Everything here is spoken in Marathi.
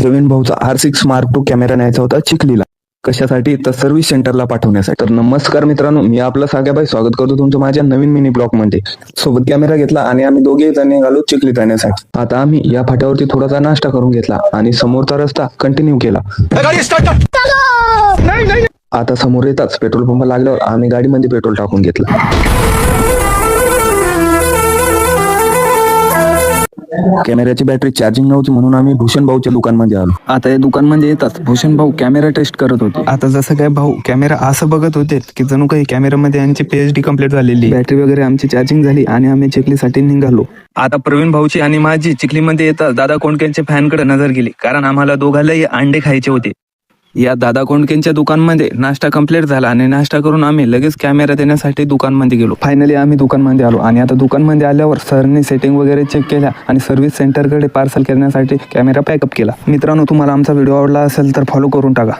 प्रवीण भाऊचा R six mark two camera न्यायचा होता चिखलीला. कशासाठी? तर सर्व्हिस सेंटरला पाठवण्यासाठी. तर नमस्कार मित्रांनो मी आपलं साग्याबाई स्वागत करतो तुमचं माझ्या नवीन मिनी ब्लॉगमध्ये. सोबत कॅमेरा घेतला आणि आम्ही दोघे जण निघालो चिखली जाण्यासाठी आता आम्ही या फाट्यावरती थोडासा नाश्ता करून घेतला आणि समोरचा रस्ता कंटिन्यू केला. आता समोर येताच पेट्रोल पंप लागल्यावर आम्ही गाडीमध्ये पेट्रोल टाकून घेतलं. कॅमेऱ्याची बॅटरी चार्जिंग नव्हती म्हणून आम्ही भूषण भाऊच्या दुकानमध्ये आलो. आता या दुकानमध्ये येतात. भूषण भाऊ कॅमेरा टेस्ट करत होते. आता जसं काय भाऊ कॅमेरा असं बघत होते की जणू काही कॅमेरामध्ये यांची पीएचडी कंप्लीट झालेली. बॅटरी वगैरे आमची चार्जिंग झाली आणि आम्ही चिखलीसाठी निघालो. आता प्रवीण भाऊची आणि माझी चिखलीमध्ये येतात दादा कोंडकेंच्या फॅनकडे नजर गेली. कारण आम्हाला दोघांनाही अंडे खायचे होते. या दादा कोंडकेंच्या दुकानमध्ये नाश्ता कंप्लीट झाला आणि नाश्ता करून आम्ही लगेच कॅमेरा देण्यासाठी दुकानमध्ये गेलो. फायनली आम्ही दुकानमध्ये आलो आणि आता दुकानमध्ये आल्यावर सरने सेटिंग वगैरे चेक केल्या आणि सर्व्हिस सेंटरकडे पार्सल करण्यासाठी कॅमेरा पॅकअप केला. मित्रांनो तुम्हाला आमचा व्हिडिओ आवडला असेल तर फॉलो करून टाका.